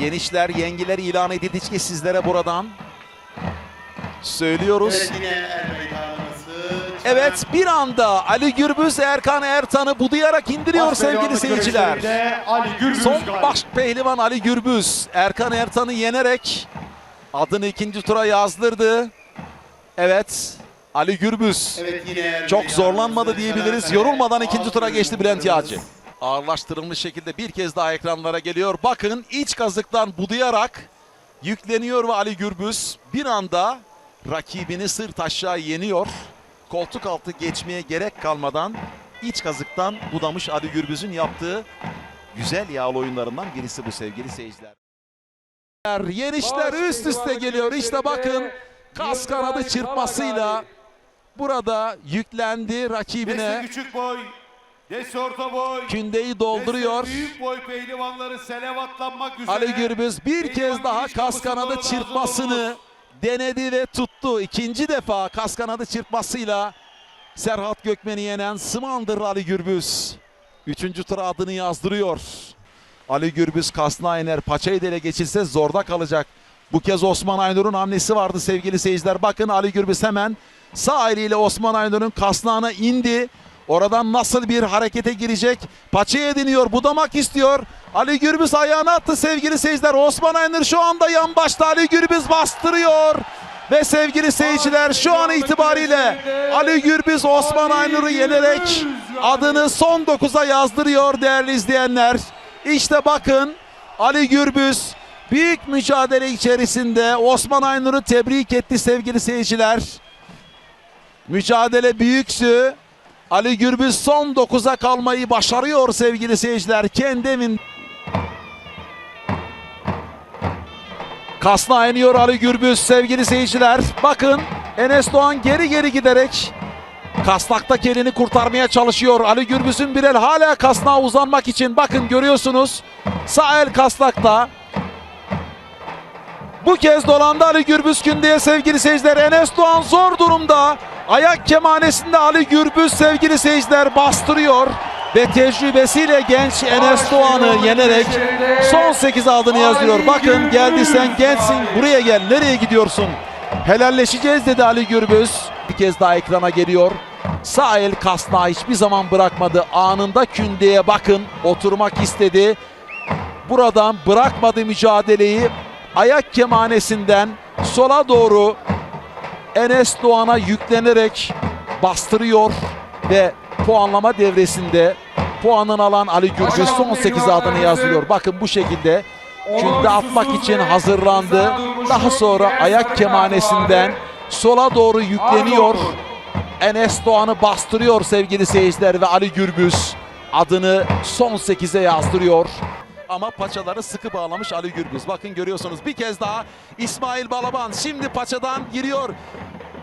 Yenişler, yengiler ilan edildikçe sizlere buradan söylüyoruz. Evet bir anda Ali Gürbüz Erkan Ertan'ı budayarak indiriyor Baş sevgili seyirciler. Ali Gürbüz Son galip. baş pehlivan Ali Gürbüz Erkan Ertan'ı yenerek adını ikinci tura yazdırdı. Evet Ali Gürbüz Evet çok zorlanmadı diyebiliriz. Yorulmadan ikinci tura geçti Bülent. Yağcı. Ağırlaştırılmış şekilde bir kez daha ekranlara geliyor. Bakın iç kazıktan budayarak yükleniyor ve Ali Gürbüz bir anda rakibini sırt aşağı yeniyor. Koltuk altı geçmeye gerek kalmadan iç kazıktan budamış Ali Gürbüz'ün yaptığı güzel yağlı oyunlarından birisi bu sevgili seyirciler. Yenişler üst üste geliyor. İşte bakın kas kanadı çırpmasıyla burada yüklendi rakibine. Küçük boy, Orta boy, Kündeyi dolduruyor. Desi büyük boy pehlivanları selevatlanmak üzere. Ali Gürbüz bir kez daha kas kanadı çırpmasını denedi ve tuttu. İkinci defa kas kanadı çırpmasıyla Serhat Gökmen'i yenen Sımandır Ali Gürbüz. Üçüncü tura adını yazdırıyor. Ali Gürbüz kasna iner. Paçayı dele geçilse zorda kalacak. Bu kez Osman Aynur'un hamlesi vardı sevgili seyirciler. Bakın Ali Gürbüz hemen sağ eliyle Osman Aynur'un kasnağına indi. Oradan nasıl bir harekete girecek? Paçayı ediniyor, budamak istiyor. Ali Gürbüz ayağına attı sevgili seyirciler. Osman Aynur şu anda yan başta Ali Gürbüz bastırıyor. Ve sevgili seyirciler şu an itibariyle Ali Gürbüz Osman Aynur'u yenerek adını son 9'a yazdırıyor değerli izleyenler. İşte bakın Ali Gürbüz büyük mücadele içerisinde Osman Aynur'u tebrik etti sevgili seyirciler. Mücadele büyüksü. Ali Gürbüz son 9'a kalmayı başarıyor sevgili seyirciler. Kendi evinde. Kasna iniyor Ali Gürbüz sevgili seyirciler. Bakın Enes Doğan geri geri giderek Kasnaktaki elini kurtarmaya çalışıyor. Ali Gürbüz'ün bir el hala kasnağa uzanmak için. Bakın görüyorsunuz. Sağ el kasnakta. Bu kez dolandı Ali Gürbüz kündeye sevgili seyirciler. Enes Doğan zor durumda. Ayak kemanesinde Ali Gürbüz sevgili seyirciler bastırıyor. Ve tecrübesiyle genç Enes Doğan'ı yenerek son 8 adını yazıyor. Bakın geldi sen gençsin buraya gel. Nereye gidiyorsun? Helalleşeceğiz dedi Ali Gürbüz. Bir kez daha ekrana geliyor. Sağ el kasnağı hiçbir zaman bırakmadı. Anında kündeye bakın oturmak istedi. Buradan bırakmadı mücadeleyi. Ayak kemanesinden sola doğru Enes Doğan'a yüklenerek bastırıyor ve puanlama devresinde puanını alan Ali Gürbüz son 8 adını yazdırıyor. Bakın bu şekilde künde atmak için hazırlandı. Daha sonra ayak kemanesinden sola doğru yükleniyor. Enes Doğan'ı bastırıyor sevgili seyirciler ve Ali Gürbüz adını son 8'e yazdırıyor. Ama paçaları sıkı bağlamış Ali Gürbüz. Bakın görüyorsunuz bir kez daha İsmail Balaban şimdi paçadan giriyor.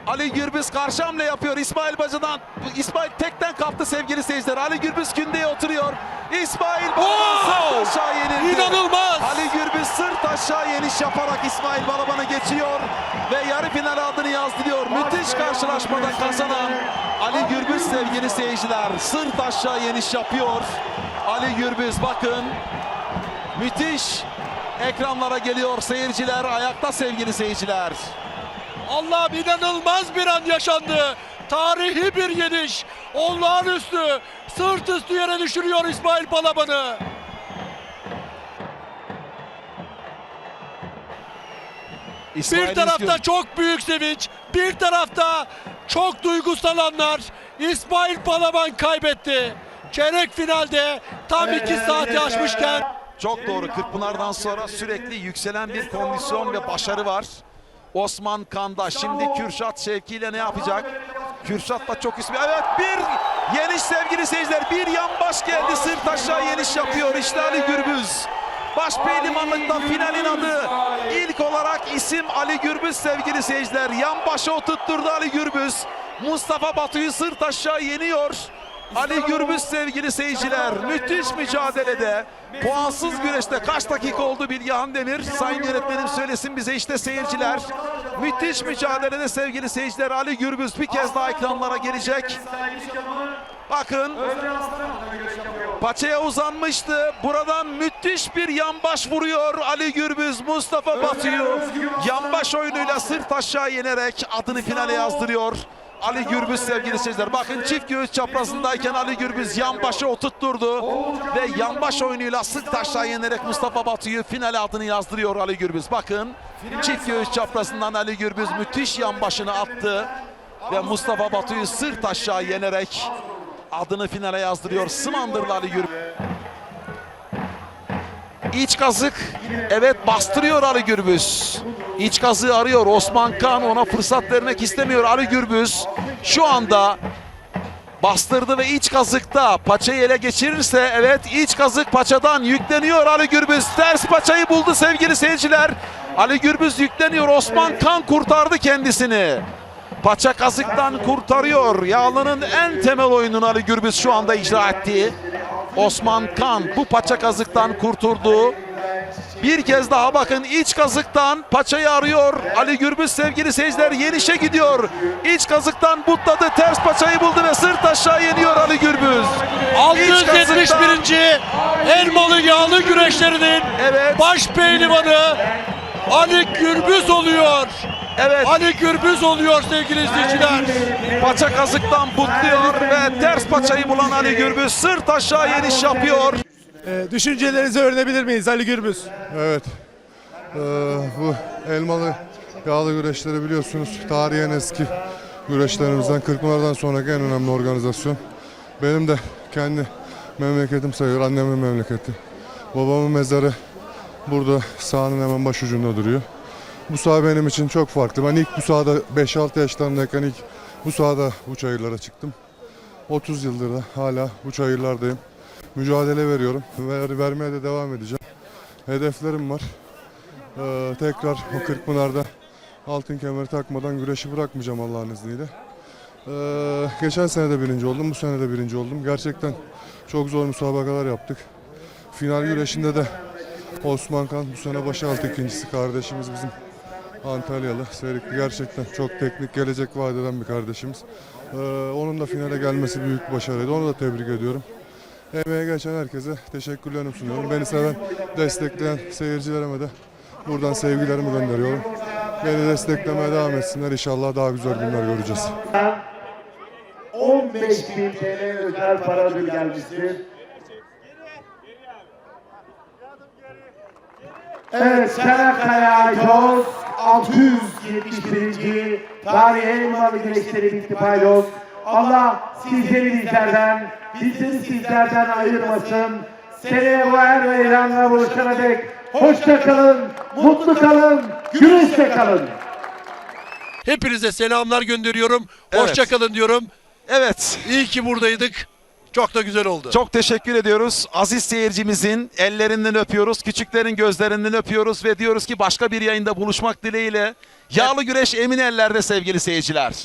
Ali Gürbüz karşı hamle yapıyor İsmail Bacı'dan. İsmail tekten kaptı sevgili seyirciler. Ali Gürbüz kündeye oturuyor. İsmail Balaban sırt aşağı yenildi. İnanılmaz! Ali Gürbüz sırt aşağı yeniş yaparak İsmail Balaban'ı geçiyor ve yarı final adını yazdırıyor. Müthiş karşılaşmada kazanan Ali Gürbüz sevgili seyirciler sırt aşağı yeniş yapıyor. Ali Gürbüz bakın müthiş ekranlara geliyor seyirciler ayakta sevgili seyirciler. Allah'ım inanılmaz bir an yaşandı. Tarihi bir yeniş. Olağanüstü. Sırt üstü yere düşürüyor İsmail Balaban'ı. İsmail Bir tarafta izliyor. çok büyük sevinç. Bir tarafta çok duygusal anlar. İsmail Balaban kaybetti. Çeyrek finalde tam iki saati aşmışken Çok doğru. Kırkpınar'dan sonra sürekli yükselen bir kondisyon ve başarı var. Osman Kanda şimdi Kürşat Şevki ile ne yapacak? Kürşat da çok ismi. Evet bir yeniş sevgili seyirciler. Bir yan baş geldi sırt aşağı yeniş yapıyor. İşte Ali Gürbüz. Baş pehlivanlıkta finalin adı. İlk olarak isim Ali Gürbüz sevgili seyirciler. Yan başa oturtturdu Ali Gürbüz. Mustafa Batu'yu sırt aşağı yeniyor. Ali Gürbüz sevgili seyirciler müthiş mücadelede puansız güreşte kaç dakika oldu Bilgehan Demir sayın yönetmenim söylesin bize işte seyirciler müthiş mücadelede sevgili seyirciler Ali Gürbüz bir kez daha ekranlara gelecek bakın Paçaya uzanmıştı. Buradan müthiş bir yanbaş vuruyor Ali Gürbüz Mustafa Batu'yu. Yanbaş oyunuyla sırt aşağı yenerek adını finale yazdırıyor. Ali Gürbüz sevgili seyirciler. Bakın çift göğüs çaprazındayken Ali Gürbüz yanbaşı oturtturdu. Ve yanbaş oyunuyla sırt aşağı yenerek Mustafa Batu'yu finale adını yazdırıyor Ali Gürbüz. Bakın çift göğüs çaprazından Ali Gürbüz müthiş yanbaşını attı. Ve Mustafa Batu'yu sırt aşağı yenerek adını finale yazdırıyor. Smandırlı Ali Gürbüz. İç kazık. Evet bastırıyor Ali Gürbüz. İç kazığı arıyor. Osman Kan ona fırsat vermek istemiyor Ali Gürbüz. Şu anda bastırdı ve iç kazıkta paçayı ele geçirirse evet iç kazık paçadan yükleniyor Ali Gürbüz. Ters paçayı buldu sevgili seyirciler. Ali Gürbüz yükleniyor. Osman Kan kurtardı kendisini. Paça kazıktan kurtarıyor. Yağlı'nın en temel oyununu Ali Gürbüz şu anda icra etti. Osman Kan bu paça kazıktan kurtuldu. Bir kez daha bakın iç kazıktan paçayı arıyor. Ali Gürbüz sevgili seyirciler yenişe gidiyor. İç kazıktan butladı ters paçayı buldu ve sırt aşağı yeniyor Ali Gürbüz. İç kazıktan- 671. Elmalı yağlı güreşlerinin Evet. baş pehlivanı Ali Gürbüz oluyor. Evet Ali Gürbüz oluyor sevgili izleyiciler. paça kazıktan butluyor ve ters paçayı bulan Ali Gürbüz sırt aşağı yeniş yapıyor. Ee, düşüncelerinizi öğrenebilir miyiz Ali Gürbüz? Evet. Ee, bu elmalı yağlı güreşleri biliyorsunuz tarihi en eski güreşlerimizden 40'lardan sonraki en önemli organizasyon. Benim de kendi memleketim sayılır, annemin memleketi. Babamın mezarı burada sahanın hemen başucunda duruyor. Bu saha benim için çok farklı. Ben ilk bu sahada 5-6 yaşlarındayken ilk bu sahada bu çayırlara çıktım. 30 yıldır da hala bu çayırlardayım. Mücadele veriyorum. Ver, vermeye de devam edeceğim. Hedeflerim var. Ee, tekrar o Kırkpınar'da altın kemeri takmadan güreşi bırakmayacağım Allah'ın izniyle. Ee, geçen sene de birinci oldum, bu sene de birinci oldum. Gerçekten çok zor müsabakalar yaptık. Final güreşinde de Osman Kan bu sene başaltı ikincisi kardeşimiz bizim Antalyalı. Serikli gerçekten çok teknik gelecek vaat eden bir kardeşimiz. Ee, onun da finale gelmesi büyük başarıydı. Onu da tebrik ediyorum. Emeğe geçen herkese teşekkürlerimi sunuyorum. Beni seven, destekleyen seyircilerime de buradan sevgilerimi gönderiyorum. Beni desteklemeye devam etsinler. İnşallah daha güzel günler göreceğiz. 15.000 TL özel para ödül gelmiştir. Evet, Çanakkale Aytos 671. Tarihi Elmalı Güreşleri bitti paydos. Allah sizleri bizlerden, bizleri sizlerden ayırmasın. Seneye bu er ve ilanla buluşana dek hoşça kalın, mutlu kalın, güreşte kalın. Hepinize selamlar gönderiyorum. Evet. Hoşça kalın diyorum. Evet İyi ki buradaydık. Çok da güzel oldu. Çok teşekkür ediyoruz. Aziz seyircimizin ellerinden öpüyoruz. Küçüklerin gözlerinden öpüyoruz ve diyoruz ki başka bir yayında buluşmak dileğiyle. Yağlı güreş emin ellerde sevgili seyirciler.